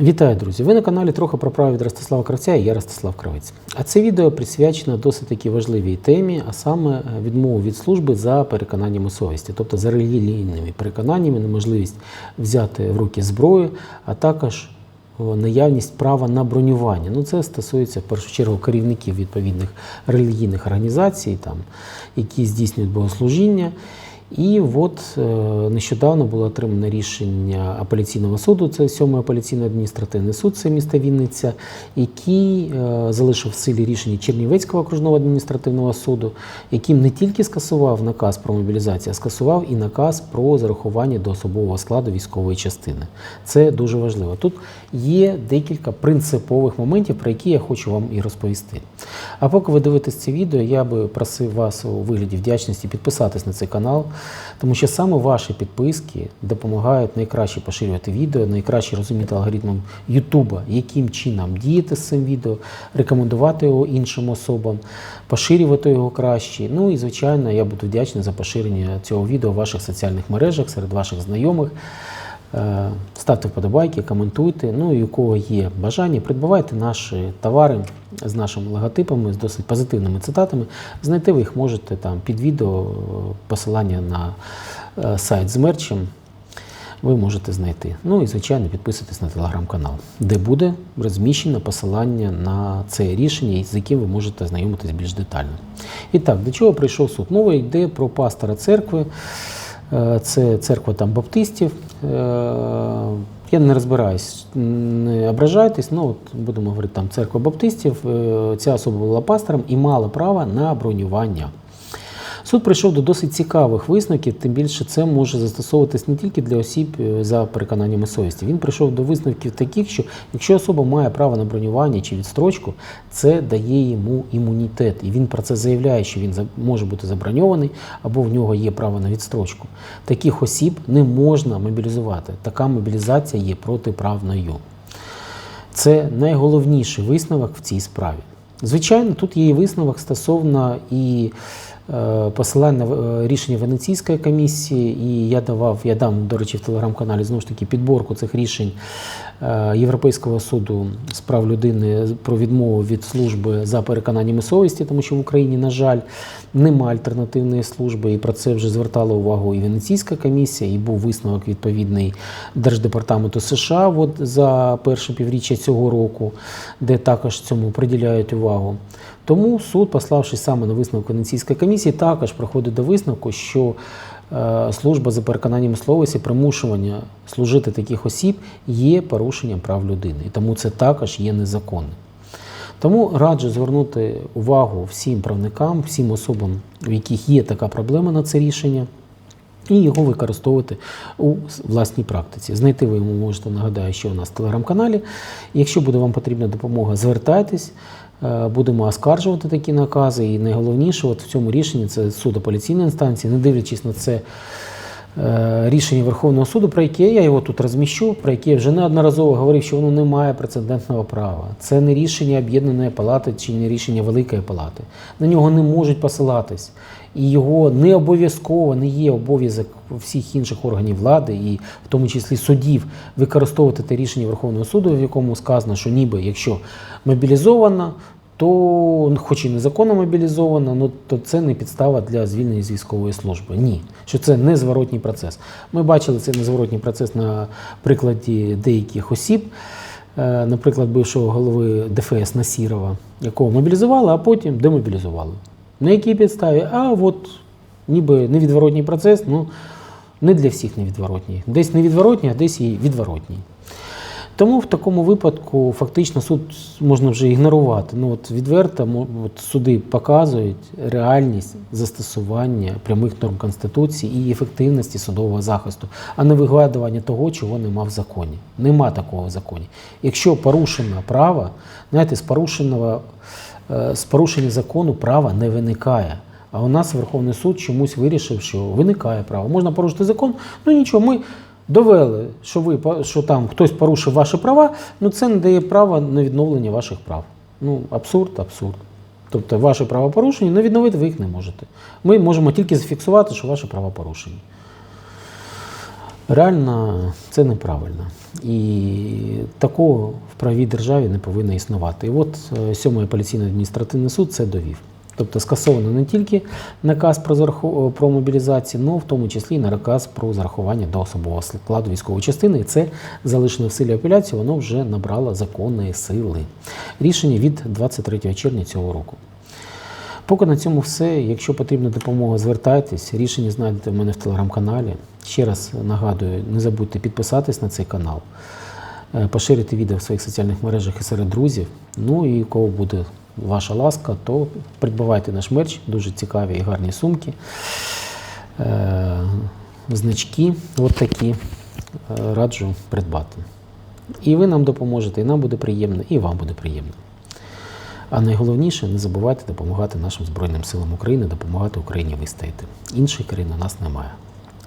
Вітаю, друзі! Ви на каналі трохи про право від Ростислава Кравця і я Ростислав Кравець. А це відео присвячено досить таки важливій темі, а саме е, відмову від служби за переконаннями совісті, тобто за релігійними переконаннями, неможливість взяти в руки зброю, а також наявність права на бронювання. Ну, це стосується в першу чергу керівників відповідних релігійних організацій, там, які здійснюють богослужіння. І от е, нещодавно було отримано рішення апеляційного суду, це 7 апеляційний адміністративний суд, це місто Вінниця, який е, залишив в силі рішення Чернівецького окружного адміністративного суду, яким не тільки скасував наказ про мобілізацію, а скасував і наказ про зарахування до особового складу військової частини. Це дуже важливо. Тут є декілька принципових моментів, про які я хочу вам і розповісти. А поки ви дивитесь це відео, я би просив вас у вигляді вдячності підписатись на цей канал, тому що саме ваші підписки допомагають найкраще поширювати відео, найкраще розуміти алгоритмом Ютуба, яким чином діяти з цим відео, рекомендувати його іншим особам, поширювати його краще. Ну і звичайно, я буду вдячний за поширення цього відео в ваших соціальних мережах серед ваших знайомих. Е, Ставте вподобайки, коментуйте. Ну і у кого є бажання, придбавайте наші товари з нашими логотипами, з досить позитивними цитатами. Знайти ви їх можете там під відео посилання на е, сайт з мерчем. Ви можете знайти. Ну і звичайно підписуйтесь на телеграм-канал, де буде розміщено посилання на це рішення, з яким ви можете знайомитись більш детально. І так, до чого прийшов суд? Мова йде про пастора церкви. Е, Це церква там баптистів. Е, Я не розбираюсь, не ображайтесь, ну от будемо говорити, там церква баптистів. Е, Ця особа була пастором і мала право на бронювання. Суд прийшов до досить цікавих висновків, тим більше це може застосовуватись не тільки для осіб е, за переконаннями совісті. Він прийшов до висновків таких, що якщо особа має право на бронювання чи відстрочку, це дає йому імунітет. І він про це заявляє, що він може бути заброньований або в нього є право на відстрочку. Таких осіб не можна мобілізувати. Така мобілізація є протиправною. Це найголовніший висновок в цій справі. Звичайно, тут є і висновок стосовно і е, посилання на е, рішення Венеційської комісії, і я давав, я дам, до речі, в телеграм-каналі знову ж таки підборку цих рішень е, Європейського суду з прав людини про відмову від служби за переконаннями совісті, тому що в Україні, на жаль, немає альтернативної служби, і про це вже звертала увагу і Венеційська комісія, і був висновок відповідний Держдепартаменту США от за перше півріччя цього року, де також цьому приділяють увагу. Тому суд, пославшись саме на висновок Венеційської комісії, також приходить до висновку, що е, служба за переконанням словості примушування служити таких осіб є порушенням прав людини, і тому це також є незаконним. Тому раджу звернути увагу всім правникам, всім особам, у яких є така проблема на це рішення, і його використовувати у власній практиці. Знайти ви йому можете, нагадаю, що у нас в телеграм-каналі. Якщо буде вам потрібна допомога, звертайтесь. Е, Будемо оскаржувати такі накази. І найголовніше от в цьому рішенні це суд апеляційної інстанції, не дивлячись на це рішення Верховного суду, про яке я його тут розміщу, про яке я вже неодноразово говорив, що воно не має прецедентного права. Це не рішення об'єднаної палати чи не рішення Великої палати. На нього не можуть посилатись. І його не обов'язково не є обов'язок всіх інших органів влади, і в тому числі судів, використовувати те рішення Верховного суду, в якому сказано, що ніби якщо мобілізовано, то, хоч і незаконно мобілізовано, ну, то це не підстава для звільнення з військової служби. Ні, що це незворотній процес. Ми бачили цей незворотній процес на прикладі деяких осіб, е, наприклад, бившого голови ДФС Насірова, якого мобілізували, а потім демобілізували. На якій підставі? А от ніби невідворотній процес, ну не для всіх невідворотній. Десь невідворотній, а десь і відворотній. Тому в такому випадку фактично суд можна вже ігнорувати. Ну от відверто от суди показують реальність застосування прямих норм Конституції і ефективності судового захисту, а не вигадування того, чого нема в законі. Нема такого в законі. Якщо порушено право, знаєте, з порушеного е, з порушення закону права не виникає. А у нас Верховний суд чомусь вирішив, що виникає право. Можна порушити закон, ну нічого, ми довели, що ви що там хтось порушив ваші права, ну це не дає права на відновлення ваших прав. Ну, абсурд, абсурд. Тобто ваші права порушені, але відновити ви їх не можете. Ми можемо тільки зафіксувати, що ваші права порушені. Реально це неправильно. І такого в правій державі не повинно існувати. І от е, сьомий апеляційний адміністративний суд це довів. Тобто скасовано не тільки наказ про, зараху- про мобілізацію, але в тому числі і наказ про зарахування до особового складу військової частини. І це залишено в силі апеляції, воно вже набрало законної сили. Рішення від 23 червня цього року. Поки на цьому все. Якщо потрібна допомога, звертайтесь. Рішення знайдете в мене в телеграм-каналі. Ще раз нагадую, не забудьте підписатись на цей канал, е, поширити відео в своїх соціальних мережах і серед друзів. Ну і кого буде ваша ласка, то придбавайте наш мерч, дуже цікаві і гарні сумки, е, значки, от такі е, раджу придбати. І ви нам допоможете, і нам буде приємно, і вам буде приємно. А найголовніше не забувайте допомагати нашим Збройним силам України, допомагати Україні вистояти. Іншої країни у нас немає.